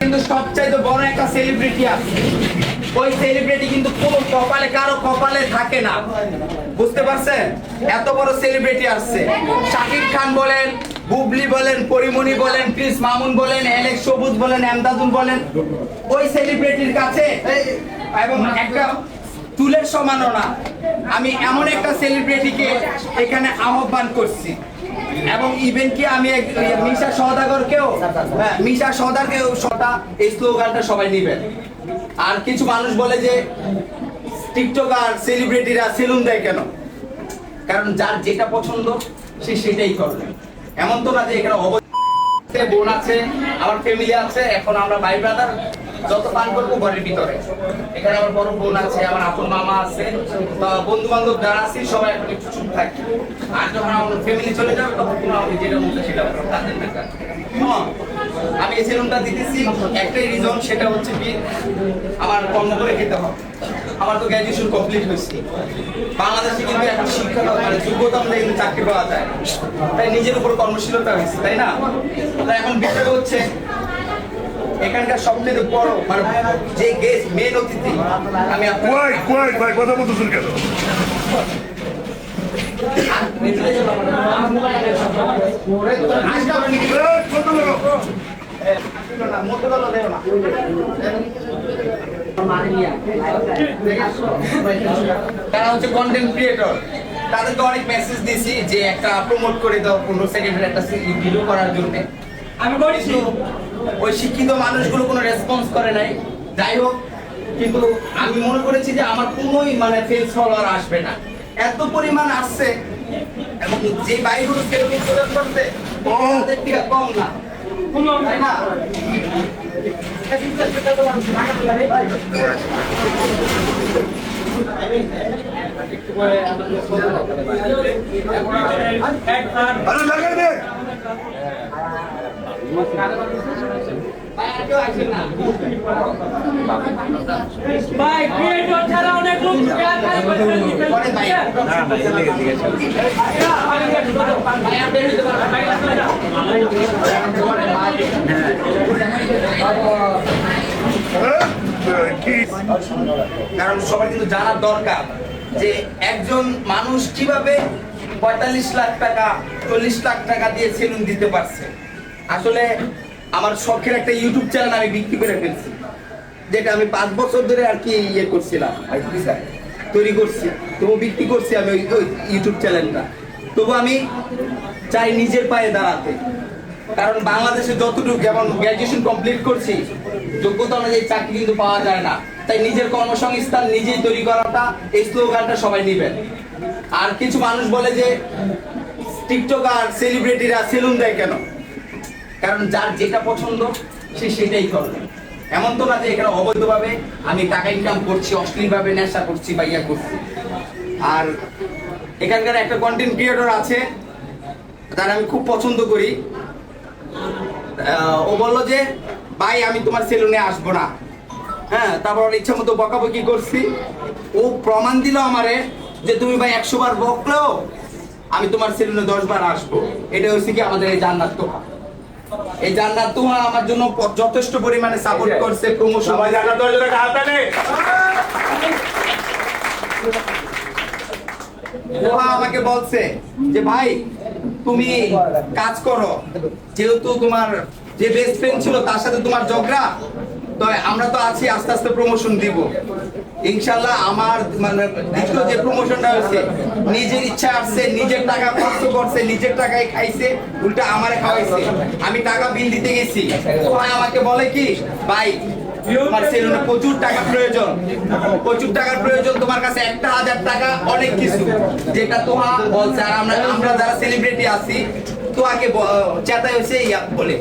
কিন্তু সবচাইতে বড় একটা সেলিব্রিটি আছে। ওই সেলিব্রিটি কিন্তু কোনো কপালে, কারও কপালে থাকে না। বুঝতে পারছেন? এত বড় সেলিব্রিটি আসছে। শাকিব খান বলেন, বুবলি বলেন, পরিমণি বলেন, ক্রিস মামুন বলেন এলেক্স সবুজ বলেন এমদাদুল বলেন। ওই সেলিব্রিটির কাছে এবং একটা চুলের সমানও না। আমি এমন একটা সেলিব্রিটিকে এখানে আহ্বান করছি। এবং ইভেন কি আমি মিশা সওদাগরকেও হ্যাঁ, মিশা সওদাগরকেও সদা এই স্লোগানটা সবাই নেবেন আর কিছু মানুষ বলে যে টিকটকার সেলিব্রিটিরা সেলুন দেয় কেন? কারণ যার যেটা পছন্দ সে সেটাই করবে। এমন তো না যে এখানে অবশ্যই বোন আছে আমার ফ্যামিলি আছে এখন আমরা ভাই ব্রাদার যত পান করব ঘরের ভিতরে। এখানে আমার বড় বোন আছে আমার আপন মামা আছে বন্ধু বান্ধব যারা আছে সবাই এখন একটু চুপ থাকি। আর যখন আমার ফ্যামিলি চলে যাবে তখন কোনো আমি যেটা বলতে সেটা তাদের। হ্যাঁ, আমি এই সেলুনটা দিতেছি একটাই রিজন সেটা হচ্ছে কি আমার কর্ম করে খেতে হবে। আমার তো গ্র্যাজুয়েশন কমপ্লিট হয়েছে। বাংলাদেশে কিন্তু এখন শিক্ষা মানে যোগ্যতা অনুযায়ী কিন্তু চাকরি পাওয়া যায়। তাই নিজের উপর কর্মশীলতা হয়েছে তাই না? তাই এখন বিষয় হচ্ছে এখানকার সবচেয়ে বড় মানে যে গেস্ট মেন অতিথি আমি কই কই ভাই কথা বলতেছেন কেন? তারা হচ্ছে কন্টেন্ট ক্রিয়েটর তাদেরকে অনেক মেসেজ দিছি যে একটা প্রমোট করে দাও পনেরো সেকেন্ডের একটা ভিডিও করার জন্য। আমি করেছি। ওই শিক্ষিত মানুষগুলো কোনো রেসপন্স করে নাই। যাই হোক কিন্তু আমি মনে করেছি যে আমার কোনোই মানে ফেস ফলোয়ার আসবে না। এত পরিমাণ আসছে এবং যে বাইকগুলো সেরকম প্রদান করতে তাদের থেকে কম না। তাই না? আরে লাগাই দে। কারণ সবার কিন্তু জানার দরকার যে একজন মানুষ কীভাবে পঁয়তাল্লিশ লাখ টাকা চল্লিশ লাখ টাকা দিয়ে সেলুন দিতে পারছে। আসলে আমার শখের একটা ইউটিউব চ্যানেল আমি বিক্রি করে ফেলছি, যেটা আমি পাঁচ বছর ধরে আর কি ইয়ে করছিলাম। তৈরি করছি, তবু বিক্রি করছি আমি ওই ইউটিউব চ্যানেলটা তবু আমি চাই নিজের পায়ে দাঁড়াতে, কারণ বাংলাদেশে যতটুকু যেমন গ্র্যাজুয়েশন কমপ্লিট করছি, যোগ্যতা অনুযায়ী চাকরি কিন্তু পাওয়া যায় না। তাই নিজের কর্মসংস্থান নিজেই তৈরি করাটা, এই স্লোগানটা সবাই নেবেন। আর কিছু মানুষ বলে যে, টিকটকার সেলিব্রিটিরা সেলুন দেয় কেন? কারণ যার যেটা পছন্দ, সে সেটাই করবে। এমন তো না যে এখানে অবৈধভাবে আমি টাকা ইনকাম করছি, অশ্লীলভাবে নেশা করছি বা ইয়া করছি। আর এখানকার একটা কন্টেন্ট ক্রিয়েটর আছে, তার আমি খুব পছন্দ করি। ও বলল যে, ভাই, আমি তোমার সেলুনে আসব না। হ্যাঁ তারপর ওর ইচ্ছা মতো বকাবকি করছি। ও প্রমাণ দিল আমারে যে, তুমি ভাই একশো বার বকলেও আমি তোমার সেলুনে দশ বার আসব। এটা হচ্ছে কি আমাদের এই জান্নাত তোহা এই জান্নাত তোহা আমার জন্য যথেষ্ট পরিমাণে সাপোর্ট করছে প্রমোশন সবাই জানা দরজা হাত আনে। ওহা আমাকে বলছে যে ভাই তুমি কাজ করো। যেহেতু তোমার যে বেস্ট ফ্রেন্ড ছিল তার সাথে তোমার ঝগড়া তো আমরা তো আছি আস্তে আস্তে প্রমোশন দিব। ইনশাল্লাহ আমার মানে দ্বিতীয় যে প্রমোশনটা হয়েছে নিজের ইচ্ছা আসছে, নিজের টাকা খরচ করছে, নিজের টাকায় খাইছে, উল্টা আমারে খাওয়াইছে। আমি টাকা বিল দিতে গেছি। ভাই আমাকে বলে কি, ভাই, তোমার সেলুনে প্রচুর টাকা প্রয়োজন। প্রচুর টাকার প্রয়োজন তোমার কাছে একটা হাজার টাকা, অনেক কিছু। যেটা তোহা বলছে, আর আমরা আমরা যারা সেলিব্রিটি আছি তো আগে চেতাই হয়েছে বলে,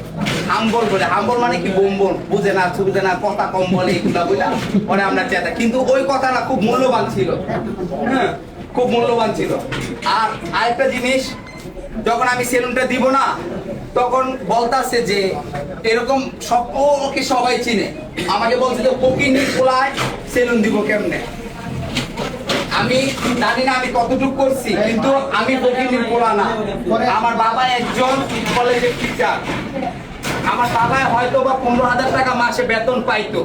হাম্বল বলে। হাম্বল মানে কি? বোম্বল। বুঝে না না, কথা কম বলে এগুলা পরে আমরা চেতা কিন্তু ওই কথাটা খুব মূল্যবান ছিল। হ্যাঁ খুব মূল্যবান ছিল। আর আরেকটা জিনিস, যখন আমি সেলুনটা দিব না, তখন বলতাছে যে, এরকম সব ওকে সবাই চিনে। আমাকে বলছে যে, ফকির খোলায়, সেলুন দিব কেমনে? আমি জানি না আমি কতটুকু করছি কিন্তু আমি ফকির খোলা না আমার বাবা একজন কলেজের টিচার আমার বাবা হয়তো বা পনেরো হাজার টাকা মাসে বেতন পাইতো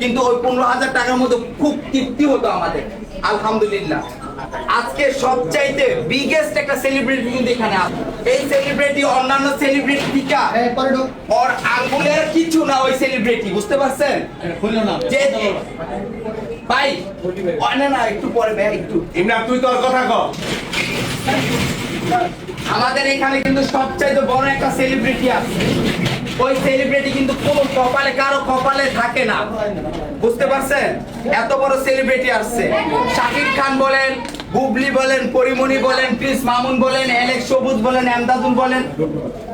কিন্তু ওই পনেরো হাজার টাকার মধ্যে খুব তৃপ্তি হতো আমাদের আলহামদুলিল্লাহ। আজকে সবচাইতে বিগেস্ট একটা সেলিব্রিটি কিন্তু এখানে আছে এই সেলিব্রিটি অন্যান্য সেলিব্রিটি টিকা ওর আঙ্গুলের কিছু না ওই সেলিব্রিটি বুঝতে পারছেন? যে ভাই না না একটু পরে ভাই একটু। ইমরান তুই তোর কথা কর আমাদের এখানে কিন্তু সবচাইতে বড় একটা সেলিব্রিটি আছে। ওই সেলিব্রিটি কিন্তু কোন কপালে কারও কপালে থাকে না। বুঝতে পারছেন? এত বড় সেলিব্রিটি আসছে। শাকিব খান বলেন বুবলি বলেন পরিমণি বলেন ক্রিস মামুন বলেন এলেক্স সবুজ বলেন এমদাদুল বলেন।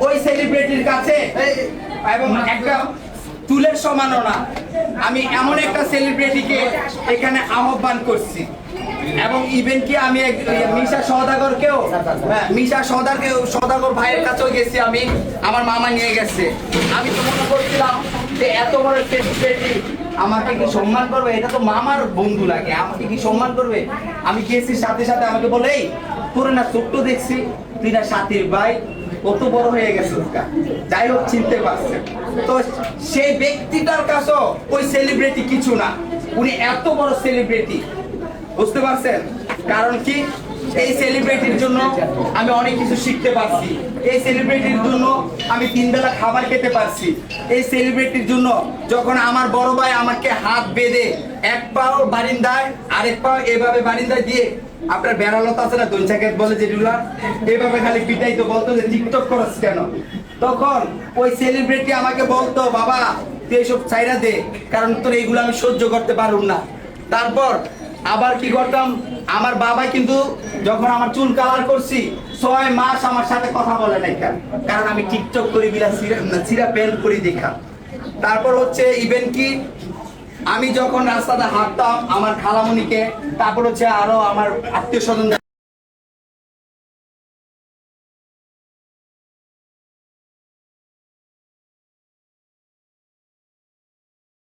ওই সেলিব্রিটির কাছে এবং একটা চুলের সমানও না। আমি এমন একটা সেলিব্রিটিকে এখানে আহ্বান করছি। এবং ইভেন কি আমি মিশা সদাগরকেও হ্যাঁ, মিশা সদাগর সদাগর ভাইয়ের কাছেও গেছি আমি আমার মামা নিয়ে গেছে। আমি তো মনে করছিলাম যে এত বড় সেলিব্রিটি আমাকে কি সম্মান করবে? এটা তো মামার বন্ধু লাগে আমাকে কি সম্মান করবে? আমি গেছি সাথে সাথে আমাকে বলে তোরে না ছোট্ট দেখছি তুই না সাথীর ভাই, কত বড় হয়ে গেছে যাই হোক চিনতে পারছে। তো সেই ব্যক্তিটার কাছেও ওই সেলিব্রিটি কিছু না। উনি এত বড় সেলিব্রিটি বুঝতে পারছেন? কারণ কি? এই সেলিব্রিটির জন্য আমি অনেক কিছু শিখতে পারছি। এই সেলিব্রিটির জন্য আমি তিন বেলা খাবার খেতে পারছি। এই সেলিব্রিটির জন্য যখন আমার বড় ভাই আমাকে হাত বেঁধে এক পাও বারিন্দায়, আরেক পাও এভাবে বারিন্দায় দিয়ে, আপনার বেড়ালত আছে না দঞ্চা গেট বলে যেগুলা এভাবে খালি পিটাই তো বলতো যে টিকটক করছ কেন? তখন ওই সেলিব্রিটি আমাকে বলতো, বাবা, তুই এইসব চাইরা দে, কারণ তোর এইগুলো আমি সহ্য করতে পারুম না। তারপর আবার কি করতাম? আমার বাবা কিন্তু যখন আমার চুল কালার করছি, ছয় মাস আমার সাথে কথা বলে নাই কারণ আমি টিকটক করি বিলা সিরা প্যান্ট করি দেখা। তারপর হচ্ছে ইভেন কি, আমি যখন রাস্তাতে হাঁটতাম, আমার খালামনিকে তারপর হচ্ছে আরও আমার আত্মীয় স্বজন